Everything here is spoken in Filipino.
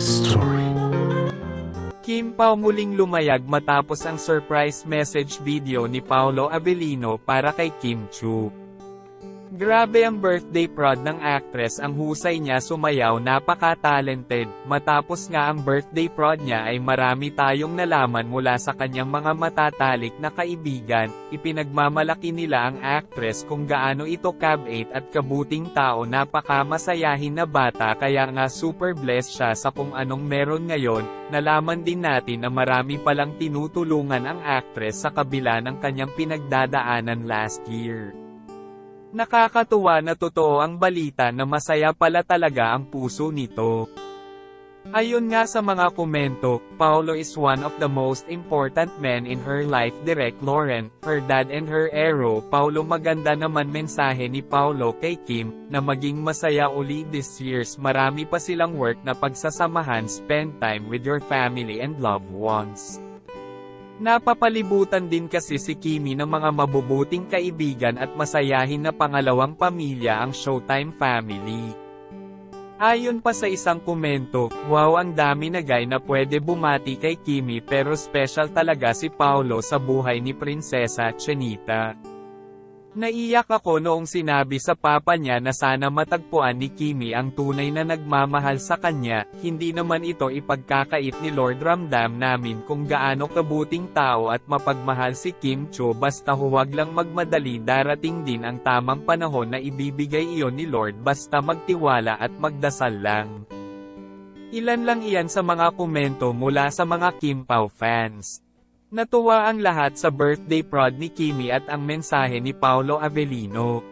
story. Kim Pao muling lumayag matapos ang surprise message video ni Paolo Avellino para kay Kim Chu. Grabe ang birthday prod ng actress ang husay niya sumayaw napaka-talented, matapos nga ang birthday prod niya ay marami tayong nalaman mula sa kanyang mga matatalik na kaibigan, ipinagmamalaki nila ang actress kung gaano ito kabait at kabuting tao. Napaka-masayahin na bata kaya nga super blessed siya sa kung anong meron ngayon, nalaman din natin na marami palang tinutulungan ang actress sa kabila ng kanyang pinagdadaanan last year. Nakakatuwa na totoo ang balita na masaya pala talaga ang puso nito. Ayon nga sa mga komento, Paolo is one of the most important men in her life direct Lauren, her dad and her hero. Paolo maganda naman mensahe ni Paolo kay Kim, na maging masaya uli this years marami pa silang work na pagsasamahan spend time with your family and loved ones. Napapalibutan din kasi si Kimi ng mga mabubuting kaibigan at masayahin na pangalawang pamilya ang Showtime family. Ayon pa sa isang komento, wow ang dami na guy na pwede bumati kay Kimi pero special talaga si Paolo sa buhay ni Prinsesa Chenita. Naiyak ako noong sinabi sa papa niya na sana matagpuan ni Kimi ang tunay na nagmamahal sa kanya, hindi naman ito ipagkakait ni Lord Ramdam namin kung gaano kabuting tao at mapagmahal si Kim Cho basta huwag lang magmadali darating din ang tamang panahon na ibibigay iyon ni Lord basta magtiwala at magdasal lang. Ilan lang iyan sa mga komento mula sa mga Kim Pao fans. Natuwa ang lahat sa birthday prod ni Kimi at ang mensahe ni Paolo Avellino.